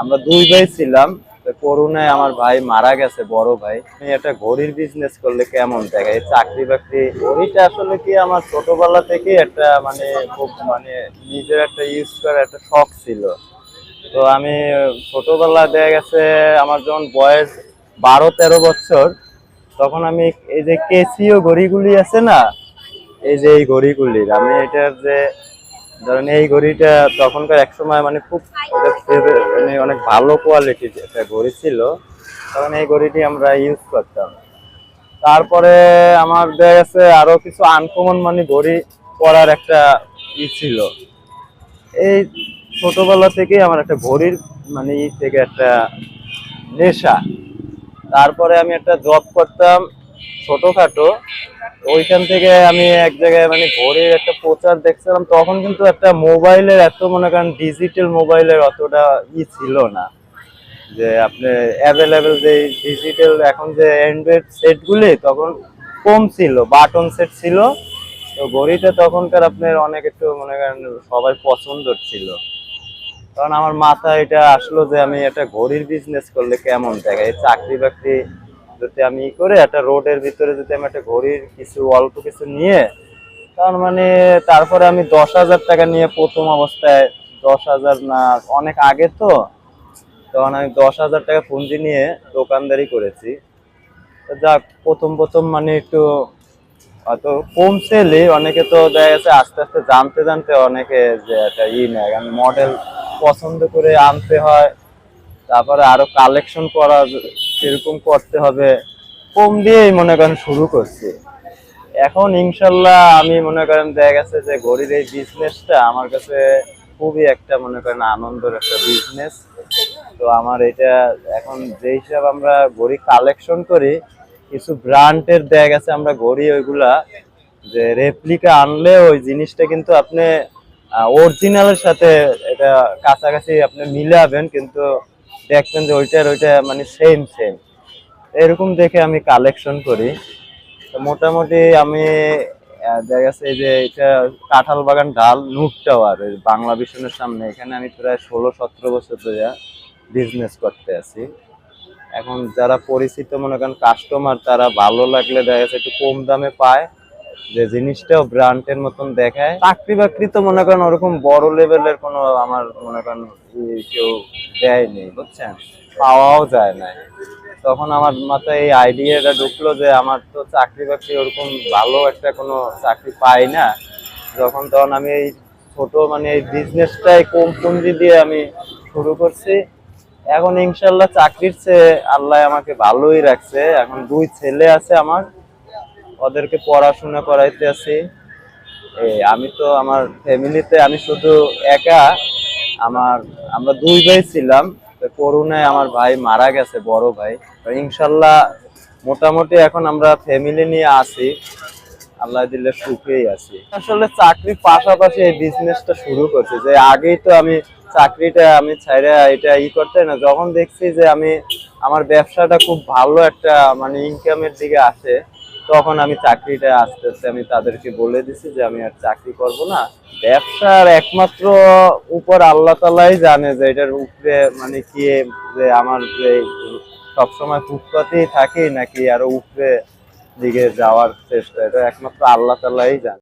আমরা দুই ভাই ছিলাম করোনায় আমার ভাই মারা গেছে, বড় ভাই। একটা ঘড়ির বিজনেস করলে কেমন দেখা? এই চাকরি বাকরি, ঘড়িটা আসলে কি আমার ছোটবেলা থেকে একটা মানে খুব মানে নিজের একটা ইউজ করার একটা শখ ছিল। তো আমি ছোটবেলা দেখা গেছে আমার যখন বয়স বারো তেরো বছর, তখন আমি এই যে কেসিও ঘড়িগুলি আছে না, এই যে এই ঘড়িগুলির, আমি এটার যে ধরেন এই ঘড়িটা তখনকার এক সময় মানে খুব মানে অনেক ভালো কোয়ালিটির একটা ঘড়ি ছিল, তখন এই ঘড়িটি আমরা ইউজ করতাম। তারপরে আমার দেখা গেছে কিছু আনকমন মানে ঘড়ি পরার একটা ই ছিল। এই ছোটবেলা থেকেই আমার একটা ঘড়ির মানে ই থেকে একটা নেশা। তারপরে আমি একটা জব করতাম ছোটখাটো। ওইখান থেকে আমি এক জায়গায় মানে ঘড়ির একটা প্রচার দেখছিলাম, তখন কিন্তু একটা মোবাইলের এত মনে করেন ডিজিটাল মোবাইলের অতটা ই ছিল না। যে আপনি অ্যাভেলেবেল যে ডিজিটাল এখন যে অ্যান্ড্রয়েড সেটগুলি তখন কম ছিল বাটন সেট ছিল। তো ঘড়িটা তখনকার আপনার অনেক একটু মনে করেন সবাই পছন্দর ছিল। কারণ আমার মাথায় এটা আসলো যে আমি একটা ঘড়ির বিজনেস করলে কেমন এই চাকরি বাকরি যদি আমি করে একটা রোডের ভিতরে যদি আমি একটা ঘড়ির কিছু, অল্প কিছু নিয়ে, তার মানে তারপরে আমি দশ হাজার টাকা নিয়ে প্রথম অবস্থায়, দশ হাজার না, অনেক আগে তো, তখন আমি দশ হাজার টাকা পুঁজি নিয়ে দোকানদারি করেছি। যাক, প্রথম প্রথম মানে একটু অত কম অনেকে তো দেখা গেছে আস্তে আস্তে জানতে জানতে অনেকে যে একটা ই নেয়। কারণ মডেল পছন্দ করে আনতে হয়, তারপরে আরও কালেকশন করা সেরকম করতে হবে। কম দিয়েই মনে করেন শুরু করছি। এখন ইনশাল্লাহ আমি মনে করেন দেখা গেছে যে ঘড়ির এই বিজনেসটা আমার কাছে খুবই একটা মনে করেন আনন্দের একটা বিজনেস তো আমার এটা এখন যে হিসাব আমরা ঘড়ি কালেকশন করি, কিছু ব্র্যান্ডের দেখা গেছে আমরা ঘড়ি ওইগুলা যে রেপ্লিকা আনলে ওই জিনিসটা কিন্তু আপনি অরিজিনালের সাথে এটা কাছাকাছি আপনি মিলাবেন, কিন্তু দেখবেন যে ওইটার ওইটা মানে সেম সেম এরকম দেখে আমি কালেকশন করি। তো মোটামুটি আমি দেখা এই যে এটা কাঁঠাল বাগান ডাল নুট টাওয়ার বাংলা ভীষণের সামনে। এখানে আমি প্রায় ষোলো, সতেরো বছর ধরে বিজনেস করতে আছি। এখন যারা পরিচিত মনে করেন কাস্টমার তারা ভালো লাগলে দেখা যাচ্ছে একটু কম দামে পায়। যে জিনিসটাও ব্র্যান্ডের মতন দেখায়। চাকরি বাকরি তো মনে করেন ওরকম বড় লেভেলের কোনো আমার মনে করেন কেউ দেয়নি, বুঝছেন? পাওয়াও যায় না। তখন আমার মাথায় এই আইডিয়াটা ঢুকলো যে আমার তো চাকরি বাকরি ওরকম ভালো একটা কোনো চাকরি পাই না। যখন তখন আমি এই ছোট মানে এই বিজনেসটাই কম পুঁজি দিয়ে আমি শুরু করছি। এখন ইনশাল্লাহ চাকরির চেয়ে আল্লাহ আমাকে ভালোই রাখছে। এখন দুই ছেলে আছে আমার। ওদেরকে পড়াশোনা করাইতে আছি। আমি তো আমার ফ্যামিলিতে আমি শুধু একা। আমার, আমরা দুই ভাই ছিলাম। তো করোনায় আমার ভাই মারা গেছে, বড় ভাই। ইনশাল্লাহ মোটামুটি এখন আমরা ফ্যামিলি নিয়ে আছি। আল্লাহ দিলে সুখেই আছি। আসলে চাকরির পাশাপাশি এই বিজনেসটা শুরু করছি। যে আগেই তো আমি চাকরিটা আমি ছাইরা এটা ই করতে না, যখন দেখছি যে আমি, আমার ব্যবসাটা খুব ভালো একটা মানে ইনকামের দিকে আসে তখন আমি চাকরিটা আস্তে আস্তে আমি তাদেরকে বলে দিছি যে আমি আর চাকরি করব না। ব্যবসার একমাত্র উপর আল্লাহ তালাই জানে যে এটার উপরে মানে কি যে আমার যে সবসময় ফুটপাতেই থাকে নাকি আরও উপরে দিকে যাওয়ার চেষ্টা, এটা একমাত্র আল্লাহ তালাই জানে।